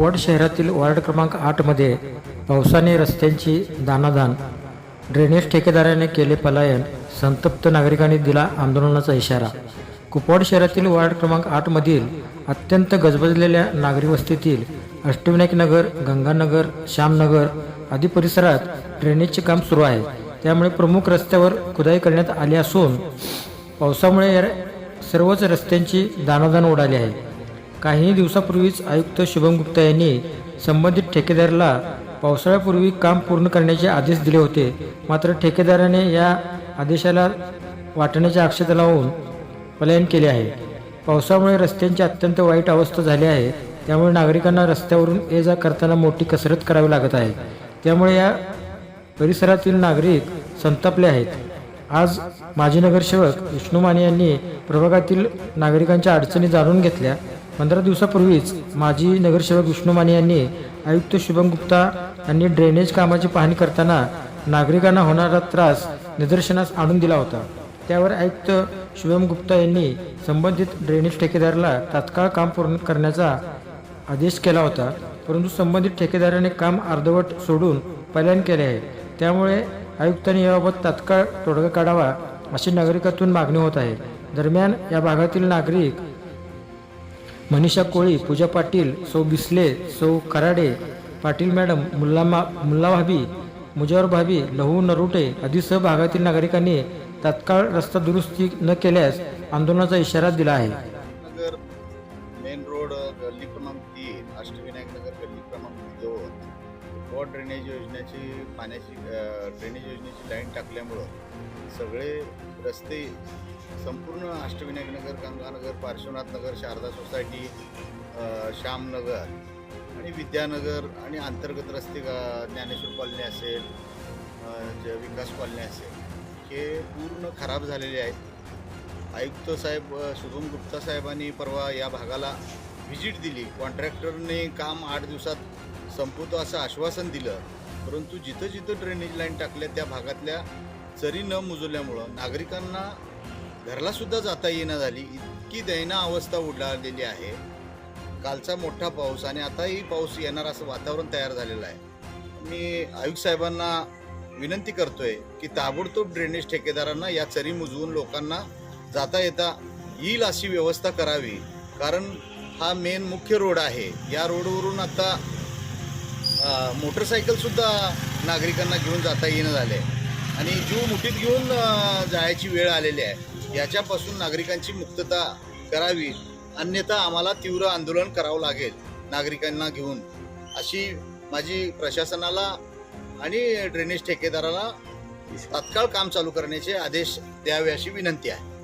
वड शहरातील वार्ड क्रमांक आठमध्ये पावसाने रस्त्यांची दानादान ड्रेनेज ठेकेदाराने केले पलायन संतप्त नागरिकांनी दिला आंदोलनाचा इशारा. कुपवाड शहरातील वार्ड क्रमांक आठमधील अत्यंत गजबजलेल्या नागरी वस्तीतील अष्टविनायक नगर गंगानगर श्यामनगर आदी परिसरात ड्रेनेजचे काम सुरू आहे. त्यामुळे प्रमुख रस्त्यावर खुदाई करण्यात आली असून पावसामुळे या सर्वच रस्त्यांची दानादान उडाली आहे. काही दिवसापूर्वीच आयुक्त शुभम गुप्ता यांनी संबंधित ठेकेदाराला पावसाळ्यापूर्वी काम पूर्ण करण्याचे आदेश दिले होते. मात्र ठेकेदाराने या आदेशाला वाटण्याच्या अक्षता लावून पलायन केले आहे. पावसामुळे रस्त्यांची अत्यंत वाईट अवस्था झाली आहे. त्यामुळे नागरिकांना रस्त्यावरून ये जा करताना मोठी कसरत करावी लागत आहे. त्यामुळे या परिसरातील नागरिक संतापले आहेत. आज माजी नगरसेवक विष्णू माने यांनी प्रभागातील नागरिकांच्या अडचणी जाणून घेतल्या. पंधरा दिवसापूर्वीच माजी नगरसेवक विष्णू माने यांनी आयुक्त शुभम गुप्ता यांनी ड्रेनेज कामाची पाहणी करताना नागरिकांना होणारा त्रास निदर्शनास आणून दिला होता. त्यावर आयुक्त शुभम गुप्ता यांनी संबंधित ड्रेनेज ठेकेदाराला तात्काळ काम पूर्ण करण्याचा आदेश केला होता. परंतु संबंधित ठेकेदाराने काम अर्धवट सोडून पलायन केले आहे. त्यामुळे आयुक्तांनी याबाबत तात्काळ तोडगा काढावा अशी नागरिकातून मागणी होत आहे. दरम्यान या भागातील नागरिक मनीषा कोळी पूजा पाटील सौ बिसले सौ कराडे पाटील मॅडम मुल्लामा मुल्ला भाभी मुजावर भाभी लहू नरुटे आदी भागातील नागरिकांनी तात्काळ रस्ता दुरुस्ती न केल्यास आंदोलनाचा इशारा दिला आहे. नगर मेन रोड गल्ली क्रमांक तीन अष्टविनायक नगर गल्ली क्रमांक दोन व ड्रेनेज योजनेची पाण्याची ड्रेनेज योजनेची लाईन टाकल्यामुळं सगळे रस्ते संपूर्ण अष्टविनायक नगर गंगानगर पार्श्वनाथ नगर शारदा सोसायटी श्यामनगर आणि विद्यानगर आणि अंतर्गत रस्ते ज्ञानेश्वर कॉलनी असेल विकास कॉलनी असेल हे पूर्ण खराब झालेले आहेत. आयुक्त साहेब शुभम गुप्ता साहेबांनी परवा या भागाला व्हिजिट दिली. कॉन्ट्रॅक्टरने काम आठ दिवसात संपवतो असं आश्वासन दिलं. परंतु जिथं जिथं ड्रेनेज लाईन टाकल्या त्या भागातल्या चरी न मुजवल्यामुळं नागरिकांना घरला सुद्धा जाता येईना झाली इतकी दैना अवस्था उडालेली आहे. कालचा मोठा पाऊस आणि आताही पाऊस येणार असं वातावरण तयार झालेलं आहे. मी आयुक्त साहेबांना विनंती करतोय की ताबडतोब ड्रेनेज ठेकेदारांना या चरी मुजवून लोकांना जाता येता येईल अशी व्यवस्था करावी. कारण हा मेन मुख्य रोड आहे. या रोडवरून आता मोटरसायकलसुद्धा नागरिकांना घेऊन जाता येणं आहे आणि जीव मुठीत घेऊन जायची वेळ आलेली आहे. याच्यापासून नागरिकांची मुक्तता करावी. अन्यथा आम्हाला तीव्र आंदोलन करावं लागेल नागरिकांना घेऊन. अशी माझी प्रशासनाला आणि ड्रेनेज ठेकेदाराला तात्काळ काम चालू करण्याचे आदेश द्यावे अशी विनंती आहे.